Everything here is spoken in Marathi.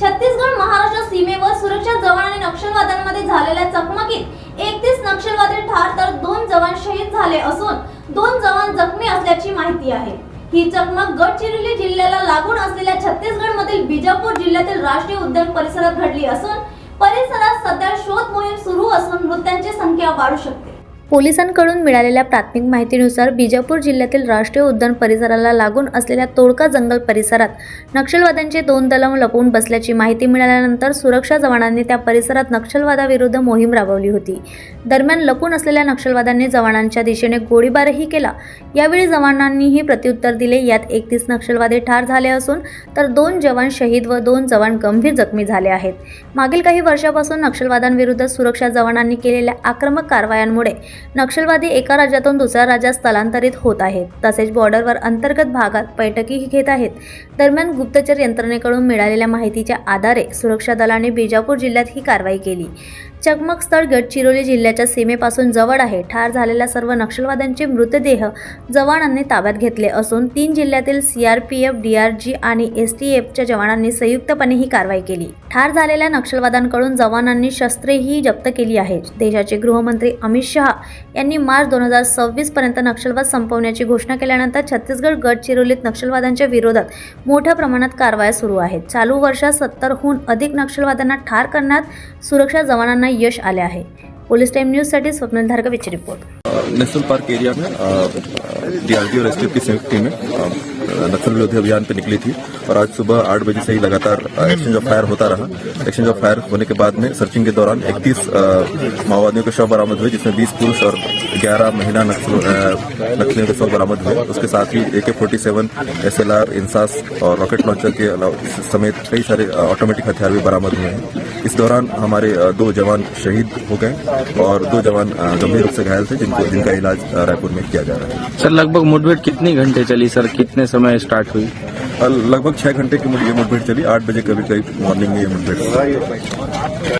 छत्तीसगड महाराष्ट्र सीमेवर सुरक्षा जवान आणि नक्षलवाद्यांमध्ये झालेल्या चकमकीत एकतीस नक्षलवादी ठार तर दोन जवान शहीद झाले असून दोन जवान जखमी असल्याची माहिती आहे. ही चकमक गडचिरोली जिल्ह्याला लागून असलेल्या छत्तीसगड मधील बिजापूर जिल्ह्यातील राष्ट्रीय उद्यान परिसरात घडली असून परिसरात सध्या शोध मोहीम सुरू असून मृत्यांची संख्या वाढू शकते. पोलिसांकडून मिळालेल्या प्राथमिक माहितीनुसार बिजापूर जिल्ह्यातील राष्ट्रीय उद्यान परिसराला लागून असलेल्या तोडका जंगल परिसरात नक्षलवाद्यांचे दोन दलम लपवून बसल्याची माहिती मिळाल्यानंतर सुरक्षा जवानांनी त्या परिसरात नक्षलवादाविरुद्ध मोहीम राबवली होती. दरम्यान लपून असलेल्या नक्षलवाद्यांनी जवानांच्या दिशेने गोळीबारही केला. यावेळी जवानांनीही प्रत्युत्तर दिले यात एकतीस नक्षलवादी ठार झाले असून तर दोन जवान शहीद व दोन जवान गंभीर जखमी झाले आहेत. मागील काही वर्षापासून नक्षलवादांविरुद्ध सुरक्षा जवानांनी केलेल्या आक्रमक कारवायांमुळे नक्षलवादी एका राज्यातून दुसऱ्या राज्यात स्थलांतरित होत आहेत. तसेच बॉर्डरवर अंतर्गत भागात बैठकीही घेत आहेत. दरम्यान गुप्तचर यंत्रणेकडून मिळालेल्या माहितीच्या आधारे सुरक्षा दलाने बिजापूर जिल्ह्यात ही कारवाई केली. चकमक स्थळ गडचिरोली जिल्ह्याच्या सीमेपासून जवळ आहे. ठार झालेल्या सर्व नक्षलवाद्यांचे मृतदेह जवानांनी ताब्यात घेतले असून तीन जिल्ह्यातील सीआरपीएफ डीआरजी आणि एस टी एफच्या जवानांनी संयुक्तपणे ही कारवाई केली. ठार झालेल्या नक्षलवाद्यांकडून जवानांनी शस्त्रेही जप्त केली आहेत देशाचे गृहमंत्री अमित शहा यांनी मार्च दोन हजार सव्वीस पर्यंत नक्षलवाद संपवण्याची घोषणा केल्यानंतर छत्तीसगड गडचिरोलीत नक्षलवाद्यांच्या विरोधात मोठ्या प्रमाणात कारवाया सुरू आहेत. चालू वर्षात सत्तरहून अधिक नक्षलवाद्यांना ठार करण्यात सुरक्षा जवानांना यश आले आहे. पोलीस टाइम न्यूजसाठी स्वप्नील धारकवीची रिपोर्ट. नेशनल पार्क एरिया में डीआरडी और एसटीएफ की संयुक्त टीमें नक्सल विरोधी अभियान पे निकली थी और आज सुबह आठ बजे से ही लगातार एक्सचेंज ऑफ़ फायर होता रहा। एक्सचेंज ऑफ़ फायर होने के बाद में सर्चिंग के दौरान 31 माओवादियों के शव बरामद हुए, जिसमें 20 पुरुष और 11 महिला नक्सल नक्सलियों के शव बरामद हुए। उसके साथ ही A K forty seven S और रॉकेट लॉन्चर के समेत कई सारे ऑटोमेटिक हथियार भी बरामद हुए हैं। इस दौरान हमारे दो जवान शहीद हो गए और दो जवान गंभीर रूप से घायल थे जिनको जिनका इलाज रायपुर में किया जा रहा है। सर लगभग मुठभेड़ कितनी घंटे चली सर? कितने समय स्टार्ट हुई? लगभग छह घंटे की ये मुठभेड़ चली। आठ बजे करीब करीब मॉर्निंग में ये मुठभेड़।